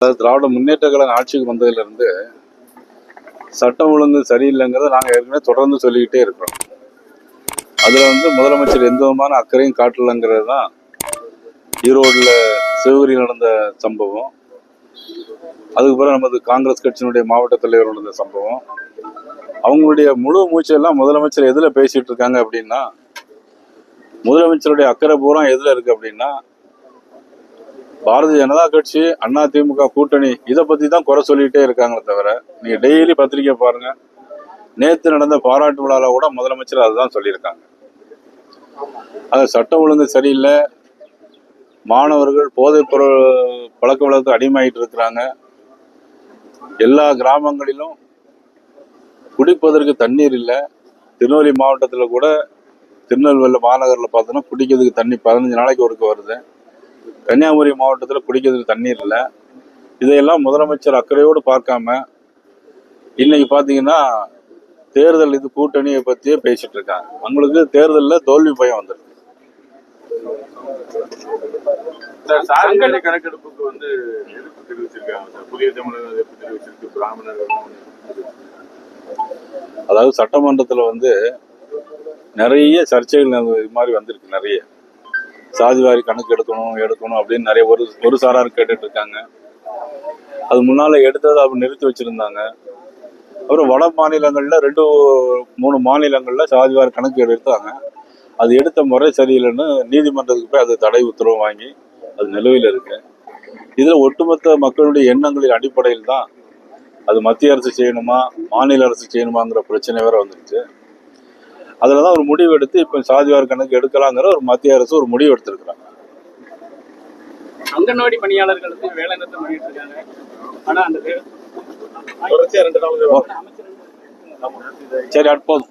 அதாவது திராவிட முன்னேற்ற கழக ஆட்சிக்கு வந்ததுலேருந்து சட்டம் ஒழுங்கு சரியில்லைங்கிறத நாங்கள் ஏற்கனவே தொடர்ந்து சொல்லிக்கிட்டே இருக்கிறோம். அதில் வந்து முதலமைச்சர் எந்த விதமான அக்கறையும் காட்டலைங்கிறது தான் ஈரோடில் சிவகிரியில் நடந்த சம்பவம். அதுக்கு பிறகு நமது காங்கிரஸ் கட்சியினுடைய மாவட்ட தலைவர் நடந்த சம்பவம். அவங்களுடைய முழு மூச்செல்லாம் முதலமைச்சர் எதில் பேசிகிட்டு இருக்காங்க அப்படின்னா முதலமைச்சருடைய அக்கறை பூரா எதில் இருக்குது அப்படின்னா பாரதிய ஜனதா கட்சி அண்ணா திமுக கூட்டணி இதை பத்தி தான் குறை சொல்லிட்டே இருக்காங்களே தவிர நீங்க டெய்லி பத்திரிக்கை பாருங்க. நேத்து நடந்த பாராட்டு விழாவில் கூட முதலமைச்சர் அதுதான் சொல்லியிருக்காங்க. அது சட்டம் ஒழுங்கு சரியில்லை. மாணவர்கள் போதைப் பொருள் பழக்க வழக்கு அடிமையாயிட்டு இருக்கிறாங்க. எல்லா கிராமங்களிலும் குடிப்பதற்கு தண்ணீர் இல்லை. திருநெல்வேலி மாவட்டத்தில் கூட திருநெல்வேலி மாநகரில் பார்த்தோன்னா குடிக்கிறதுக்கு தண்ணி பதினஞ்சு நாளைக்கு ஒருக்க வருது. கன்னியாகுமரி மாவட்டத்தில் குடிக்கிறதுக்கு தண்ணீர் இல்லை. இதையெல்லாம் முதலமைச்சர் அக்கறையோடு பார்க்காம இன்னைக்கு பார்த்தீங்கன்னா தேர்தல் இது கூட்டணியை பற்றியே பேசிட்டு இருக்காங்க. அவங்களுக்கு தேர்தலில் தோல்வி பயம் வந்துருக்கு கணக்கெடுப்புக்கு வந்து எதிர்ப்பு தெரிவிச்சிருக்காங்க சார். புதிய தமிழக எதிர்ப்பு தெரிவிச்சிருக்கு. பிராமணர்கள் அதாவது சட்டமன்றத்தில் வந்து நிறைய சர்ச்சைகள் இது மாதிரி வந்திருக்கு நிறைய. சாதிவாரி கணக்கு எடுக்கணும் எடுக்கணும் அப்படின்னு நிறைய ஒரு ஒரு சாரார் கேட்டுட்டு இருக்காங்க. அது முன்னால எடுத்ததை அப்படி நிறுத்தி வச்சிருந்தாங்க. அப்புறம் வட மாநிலங்களில் ரெண்டு மூணு மாநிலங்களில் சாதிவாரி கணக்கு எடுத்தாங்க. அது எடுத்த முறை சரியில்லைன்னு நீதிமன்றத்துக்கு போய் அது தடை உத்தரவு வாங்கி அது நிலுவையில் இருக்கு. இதில் ஒட்டுமொத்த மக்களுடைய எண்ணங்களின் அடிப்படையில் தான் அது மத்திய அரசு செய்யணுமா மாநில அரசு செய்யணுமாங்கிற பிரச்சனை வேற வந்துருச்சு. அதுல தான் ஒரு முடிவு எடுத்து இப்போ சாதிவார கணக்கு எடுக்கலாங்கிற ஒரு மத்திய அரசு ஒரு முடிவு எடுத்திருக்கிறாங்க அங்கன்வாடி பணியாளர்களுக்கு வேலை நிறுத்தம் பண்ணிட்டு இருக்காங்க ஆனா அந்த வே- தொடர்ச்சியா ரெண்டு நாள் அமைச்சர் சரி அடுப்போதும்